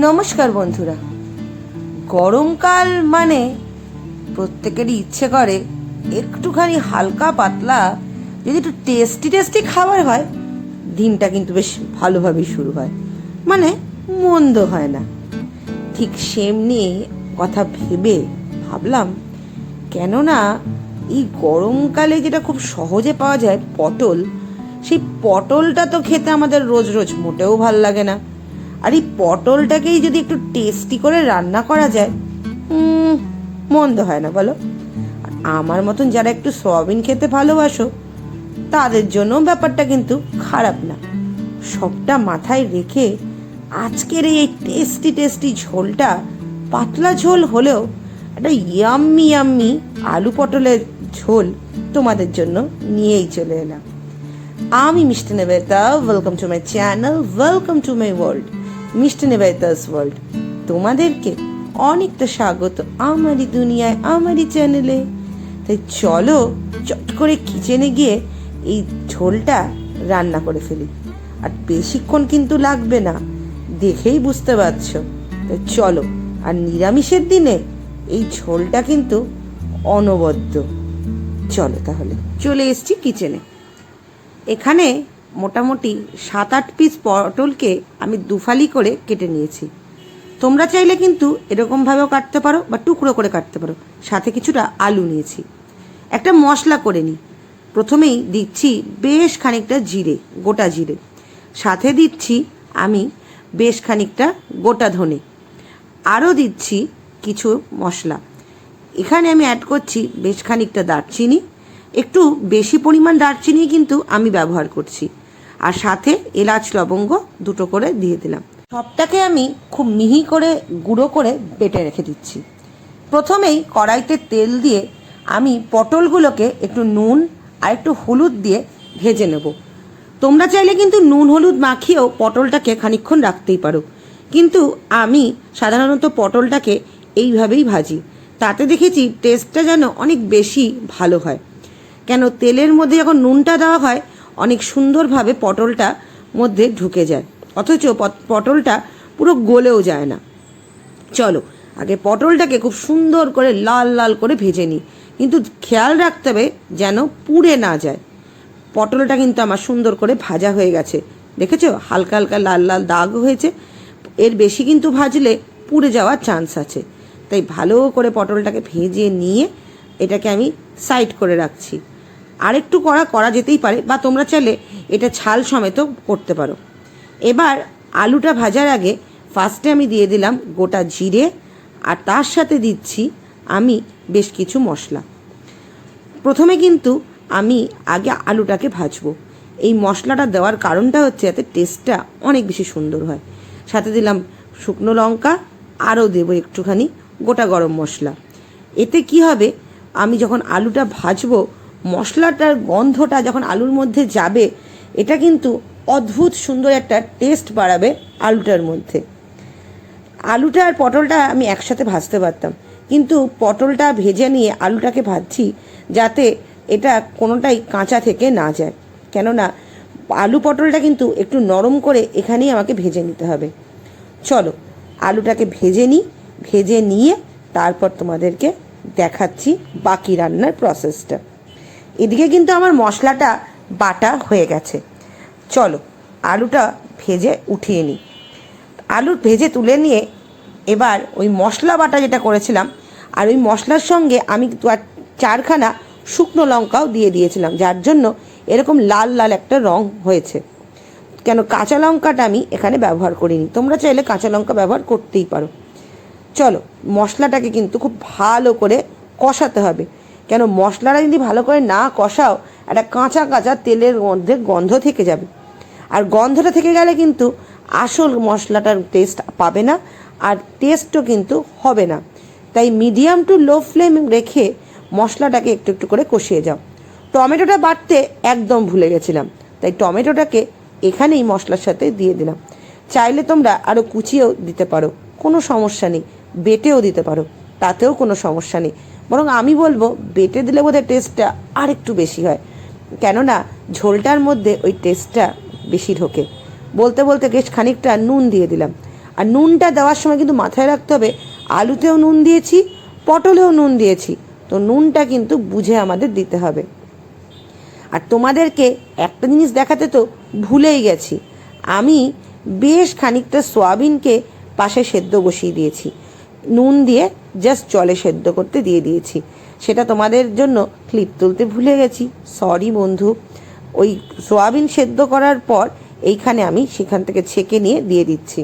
নমস্কার বন্ধুরা। গরমকাল মানে প্রত্যেকেরই ইচ্ছে করে একটুখানি হালকা পাতলা, যদি একটু টেস্টি টেস্টি খাবার হয়, দিনটা কিন্তু বেশ ভালোভাবেই শুরু হয়। মানে মন্দ হয় না। ঠিক সেমনি কথা ভেবে ভাবলাম, কেননা এই গরমকালে যেটা খুব সহজে পাওয়া যায় পটল, সেই পটলটা তো খেতে আমাদের রোজ রোজ মোটেও ভালো লাগে না। আর এই পটলটাকেই যদি একটু টেস্টি করে রান্না করা যায় মন্দ হয় না, বলো। আমার মতন যারা একটু সয়াবিন খেতে ভালোবাসো, তাদের জন্য ব্যাপারটা কিন্তু খারাপ না। সবটা মাথায় রেখে আজকের এই টেস্টি টেস্টি ঝোলটা পাতলা ঝোল হলেও একটা ইয়াম্মি ইয়াম্মি আলু পটলের ঝোল তোমাদের জন্য নিয়েই চলে এলাম। আমি Mishti Nibedita welcome to my channel welcome to my world Mishti Nibedita's world. তোমাদেরকে অনেকটা স্বাগত আমারই দুনিয়ায়, আমারই চ্যানেলে। তাই চলো চট করে কিচেনে গিয়ে এই ঝোলটা রান্না করে ফেলি। আর বেশিক্ষণ কিন্তু লাগবে না, দেখেই বুঝতে পারছ। তাই চলো, আর নিরামিষের দিনে এই ঝোলটা কিন্তু অনবদ্য। চলো তাহলে, চলে এসছি কিচেনে। এখানে মোটামুটি সাত আট পিস পটলকে আমি দুফালি করে কেটে নিয়েছি। তোমরা চাইলে কিন্তু এরকমভাবেও কাটতে পারো বা টুকরো করে কাটতে পারো। সাথে কিছুটা আলু নিয়েছি। একটা মশলা করে নিই। প্রথমেই দিচ্ছি বেশ খানিকটা জিরে, গোটা জিরে। সাথে দিচ্ছি আমি বেশ খানিকটা গোটা ধনে। আরও দিচ্ছি কিছু মশলা। এখানে আমি অ্যাড করছি বেশ খানিকটা দারচিনি। একটু বেশি পরিমাণ দারচিনি কিন্তু আমি ব্যবহার করছি। আর সাথে এলাচ লবঙ্গ দুটো করে দিয়ে দিলাম। সবটাকে আমি খুব মিহি করে গুঁড়ো করে বেটে রেখে দিচ্ছি। প্রথমেই কড়াইতে তেল দিয়ে আমি পটলগুলোকে একটু নুন আর একটু হলুদ দিয়ে ভেজে নেব। তোমরা চাইলে কিন্তু নুন হলুদ মাখিয়েও পটলটাকে খানিকক্ষণ রাখতেই পারো। কিন্তু আমি সাধারণত পটলটাকে এইভাবেই ভাজি। তাতে দেখেছি টেস্টটা যেন অনেক বেশি ভালো হয়। কেন তেলের মধ্যে যখন নুনটা দেওয়া হয় অনেক সুন্দরভাবে পটলটা মধ্যে ঢুকে যায়। অথচ পট- পটলটা পুরো গলেও যায় না। চলো, আগে পটলটাকে খুব সুন্দর করে লাল লাল করে ভেজে নিই। কিন্তু খেয়াল রাখতে হবে যেন পুড়ে না যায়। পটলটা কিন্তু আমার সুন্দর করে ভাজা হয়ে গেছে। দেখেছ? হালকা হালকা লাল লাল দাগ হয়েছে। এর বেশি কিন্তু ভাজলে পুড়ে যাওয়ার চান্স আছে। তাই ভালো করে পটলটাকে ভেজে নিয়ে এটাকে আমি সাইড করে রাখছি। আরেকটু করা করা যেতেই পারে, বা তোমরা চাইলে এটা ছাল সমেত করতে পারো। এবার আলুটা ভাজার আগে ফার্স্টে আমি দিয়ে দিলাম গোটা জিরে, আর তার সাথে দিচ্ছি আমি বেশ কিছু মশলা। প্রথমে কিন্তু আমি আগে আলুটাকে ভাজবো। এই মশলাটা দেওয়ার কারণটা হচ্ছে যাতে টেস্টটা অনেক বেশি সুন্দর হয়। সাথে দিলাম শুকনো লঙ্কা, আরও দেবো একটুখানি গোটা গরম মশলা। এতে কি হবে? আমি যখন আলুটা ভাজবো মশলাটার গন্ধটা যখন আলুর মধ্যে যাবে, এটা কিন্তু অদ্ভুত সুন্দর একটা টেস্ট বাড়াবে আলুটার মধ্যে। আলুটা আর পটলটা আমি একসাথে ভাজতে পারতাম, কিন্তু পটলটা ভেজে নিয়ে আলুটাকে ভাজছি যাতে এটা কোনোটাই কাঁচা থেকে না যায়। কেননা আলু পটলটা কিন্তু একটু নরম করে এখানেই আমাকে ভেজে নিতে হবে। চলো, আলুটাকে ভেজে নিই, ভেজে নিয়ে তারপর তোমাদেরকে দেখাচ্ছি বাকি রান্নার প্রসেসটা এদিকে কিন্তু আমার মশলাটা বাটা হয়ে গেছে। চলো, আলুটা ভেজে উঠিয়ে নিই। আলু ভেজে তুলে নিয়ে এবার ওই মশলা বাটা যেটা করেছিলাম, আর ওই মশলার সঙ্গে আমি চারখানা শুকনো লঙ্কাও দিয়ে দিয়েছিলাম, যার জন্য এরকম লাল লাল একটা রং হয়েছে। কেন কাঁচা লঙ্কাটা আমি এখানে ব্যবহার করিনি। তোমরা চাইলে কাঁচা লঙ্কা ব্যবহার করতেই পারো। চলো, মশলাটাকে কিন্তু খুব ভালো করে কষাতে হবে। কেন মশলাটা যদি ভালো করে না কষাও, একটা কাঁচা কাঁচা তেলের মধ্যে গন্ধ থেকে যাবে। আর গন্ধটা থেকে গেলে কিন্তু আসল মশলাটার টেস্ট পাবে না, আর টেস্টও কিন্তু হবে না। তাই মিডিয়াম টু লো ফ্লেম রেখে মশলাটাকে একটু একটু করে কষিয়ে যাও। টমেটোটা বাটতে একদম ভুলে গেছিলাম, তাই টমেটোটাকে এখানেই মশলার সাথে দিয়ে দিলাম। চাইলে তোমরা আরও কুচিয়েও দিতে পারো, কোনো সমস্যা নেই, বেটেও দিতে পারো, তাতেও কোনো সমস্যা নেই। বরং আমি বলব, বেটে দিলে বোধহয় টেস্টটা আর একটু বেশি হয়। কেননা, ঝোলটার মধ্যে ওই টেস্টটা বেশি ঢোকে। বলতে বলতে বেশ খানিকটা নুন দিয়ে দিলাম। আর নুনটা দেওয়ার সময় কিন্তু মাথায় রাখতে হবে, আলুতেও নুন দিয়েছি, পটলেও নুন দিয়েছি। তো নুনটা কিন্তু বুঝে আমাদের দিতে হবে। আর তোমাদেরকে একটা জিনিস দেখাতে তো ভুলেই গেছি। আমি বেশ খানিকটা সোয়াবিনকে পাশে সেদ্ধ বসিয়ে দিয়েছি। নুন দিয়ে জাস্ট জলে সেদ্ধ করতে দিয়ে দিয়েছি। সেটা তোমাদের জন্য ক্লিপ তুলতে ভুলে গেছি। সরি বন্ধু। ওই সোয়াবিন সেদ্ধ করার পর এইখানে আমি সেখান থেকে ছেঁকে নিয়ে দিয়ে দিচ্ছি।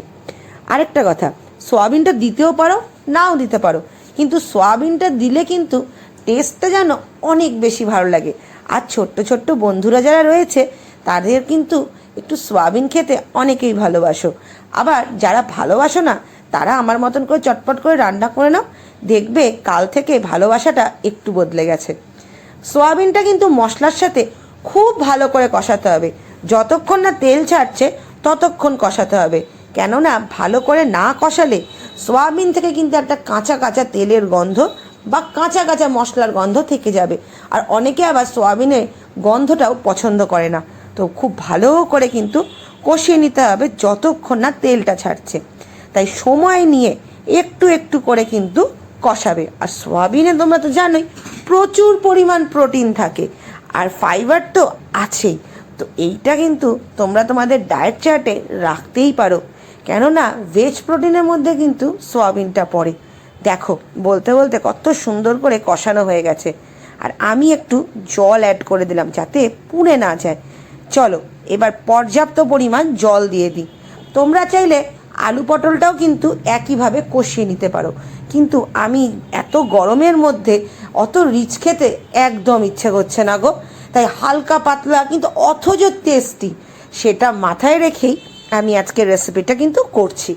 আরেকটা কথা, সোয়াবিনটা দিতেও পারো, নাও দিতে পারো। কিন্তু সোয়াবিনটা দিলে কিন্তু টেস্টটা যেন অনেক বেশি ভালো লাগে। আর ছোট্ট ছোট্ট বন্ধুরা যারা রয়েছে, তাদের কিন্তু একটু সোয়াবিন খেতে অনেকেই ভালোবাসো। আবার যারা ভালোবাসো না তারা আমার মতন করে চটপট করে রান্না করে নাও। দেখবে কাল থেকে ভালোবাসাটা একটু বদলে গেছে। সোয়াবিনটা কিন্তু মশলার সাথে খুব ভালো করে কষাতে হবে। যতক্ষণ না তেল ছাড়ছে, ততক্ষণ কষাতে হবে। কেননা, ভালো করে না কষালে সোয়াবিন থেকে কিন্তু একটা কাঁচা কাঁচা তেলের গন্ধ বা কাঁচা কাঁচা মশলার গন্ধ থেকে যাবে। আর অনেকে আবার সোয়াবিনের গন্ধটাও পছন্দ করে না। তো খুব ভালো করে কিন্তু কষিয়ে নিতে হবে যতক্ষণ না তেলটা ছাড়ছে। তাই সময় নিয়ে একটু একটু করে কিন্তু কষাবে। আর সোয়াবিনে তোমরা তো জানোই, প্রচুর পরিমাণ প্রোটিন থাকে আর ফাইবার তো আছেই। তো এইটা কিন্তু তোমরা তোমাদের ডায়েট চার্টে রাখতেই পারো। কেননা ভেজ প্রোটিনের মধ্যে কিন্তু সোয়াবিনটা পড়ে। দেখো, বলতে বলতে কত সুন্দর করে কষানো হয়ে গেছে। আর আমি একটু জল অ্যাড করে দিলাম যাতে পুড়ে না যায়। চলো, এবার পর্যাপ্ত পরিমাণ জল দিয়ে দিই। তোমরা চাইলে আলু পটলটাও কিন্তু একইভাবে কষিয়ে নিতে পারো। কিন্তু আমি এত গরমের মধ্যে অত রিচ খেতে একদম ইচ্ছে করছে না গো। তাই হালকা পাতলা কিন্তু অথচ টেস্টি সেটা মাথায় রেখেই আমি আজকের রেসিপিটা কিন্তু করছি।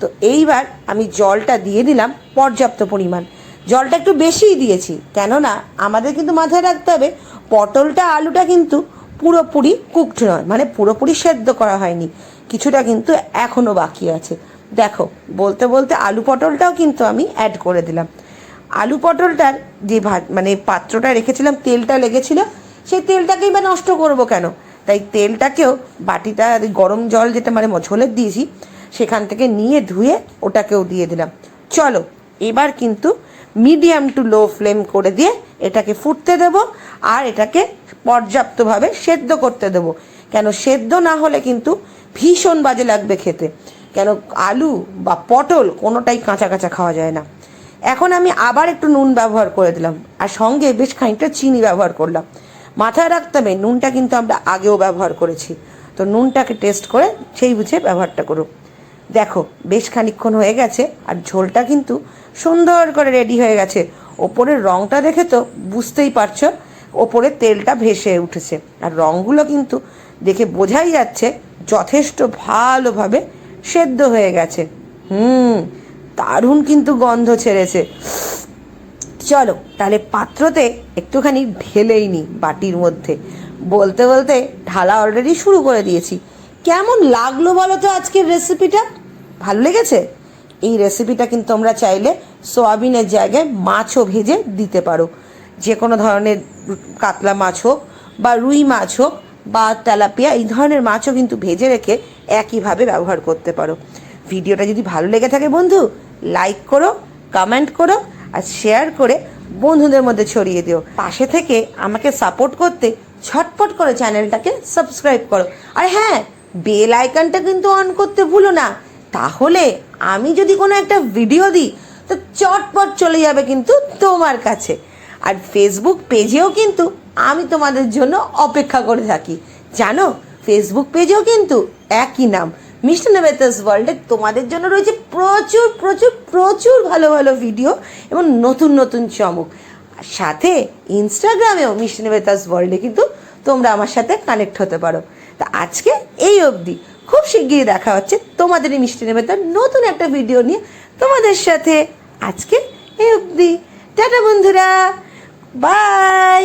তো এইবার আমি জলটা দিয়ে দিলাম পর্যাপ্ত পরিমাণ। জলটা একটু বেশিই দিয়েছি, কেননা আমাদের কিন্তু মাথায় রাখতে হবে পটলটা, আলুটা কিন্তু পুরোপুরি কুকড নয় মানে পুরোপুরি সেদ্ধ করা হয়নি। কিছুটা কিন্তু এখনও বাকি আছে। দেখো, বলতে বলতে আলু পটলটাও কিন্তু আমি অ্যাড করে দিলাম। আলু পটলটার যে ভাত মানে পাত্রটা রেখেছিলাম, তেলটা লেগেছিল, সেই তেলটাকেই বা নষ্ট করব কেন? তাই তেলটাকেও বাটিটা গরম জল যেটা মানে ঝোলের দিয়েছি, সেখান থেকে নিয়ে ধুয়ে ওটাকেও দিয়ে দিলাম। চলো, এবার কিন্তু মিডিয়াম টু লো ফ্লেম করে দিয়ে এটাকে ফুটতে দেবো, আর এটাকে পর্যাপ্তভাবে সেদ্ধ করতে দেবো। কেন সেদ্ধ না হলে কিন্তু ভীষণ বাজে লাগবে খেতে। কেন আলু বা পটল কোনোটাই কাঁচা কাঁচা খাওয়া যায় না। এখন আমি আবার একটু নুন ব্যবহার করে দিলাম, আর সঙ্গে বেশ খানিকটা চিনি ব্যবহার করলাম। মাথায় রাখতে হবে, নুনটা কিন্তু আমরা আগেও ব্যবহার করেছি। তো নুনটাকে টেস্ট করে সেই বুঝে ব্যবহারটা করুক দেখো, বেশ খানিক্ষণ হয়ে গেছে, আর ঝোলটা কিন্তু সুন্দর করে রেডি হয়ে গেছে। ওপরের রঙটা দেখে তো বুঝতেই পারছ ওপরে তেলটা ভেসে উঠেছে। আর রঙগুলো কিন্তু দেখে বোঝাই যাচ্ছে যথেষ্ট ভালোভাবে সেদ্ধ হয়ে গেছে। হুম, দারুণ কিন্তু গন্ধ ছেড়েছে। চলো, তাহলে পাত্রতে একটুখানি ঢেলেই নি বাটির মধ্যে। বলতে বলতে ঢালা অলরেডি শুরু করে দিয়েছি। কেমন লাগল বলো তো আজকের রেসিপিটা ভালো লেগেছে? এই রেসিপিটা কিন্তু তোমরা চাইলে সোয়াবিনের জায়গায় মাছও ভেজে দিতে পারো। যে কোনো ধরনের কাতলা মাছ হোক বা রুই মাছ হোক বা তেলাপিয়া, এই ধরনের মাছও কিন্তু ভেজে রেখে একইভাবে ব্যবহার করতে পারো। ভিডিওটা যদি ভালো লেগে থাকে বন্ধু লাইক করো কমেন্ট করো আর শেয়ার করে বন্ধুদের মধ্যে ছড়িয়ে দিও। পাশে থেকে আমাকে সাপোর্ট করতে ছটপট করে চ্যানেলটাকে সাবস্ক্রাইব করো। আর হ্যাঁ বেল আইকনটা কিন্তু অন করতে ভুলো না। তাহলে আমি যদি কোনো একটা ভিডিও দিই, তো চটপট চলে যাবে কিন্তু তোমার কাছে। আর ফেসবুক পেজেও কিন্তু আমি তোমাদের জন্য অপেক্ষা করে থাকি। জানো ফেসবুক পেজেও কিন্তু একই নাম। মিষ্টি নেবেতাস ওয়ার্ল্ডে তোমাদের জন্য রয়েছে প্রচুর প্রচুর প্রচুর ভালো ভালো ভিডিও এবং নতুন নতুন চমক। সাথে ইনস্টাগ্রামেও মিষ্টি নেবেতাস ওয়ার্ল্ডে কিন্তু তোমরা আমার সাথে কানেক্ট হতে পারো। তা আজকে এই অবধি। খুব শিগগিরই দেখা হচ্ছে তোমাদেরই মিষ্টি নেবেতার নতুন একটা ভিডিও নিয়ে তোমাদের সাথে আজকে এই অবধি। টাটা বন্ধুরা বাই